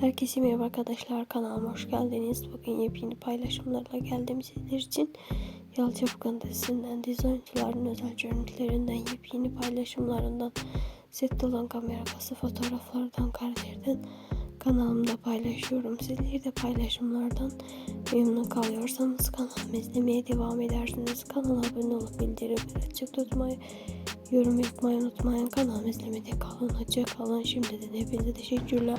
Herkese merhaba arkadaşlar kanalıma hoş geldiniz. Bugün yepyeni paylaşımlarla geldim sizler için. Yalçı Fıkın dizisinden dizi özel görüntülerinden yepyeni paylaşımlarından set olan kamera arkası fotoğraflardan karelerden kanalımda paylaşıyorum. Sizler de paylaşımlardan memnun kalıyorsanız kanalımı izlemeye devam edersiniz. Kanala abone olup bildirimleri açık tutmayı Yorum yapmayı unutmayın. Kanalımı izlemede kalın. Hoşça kalın. Şimdiden hepinize teşekkürler.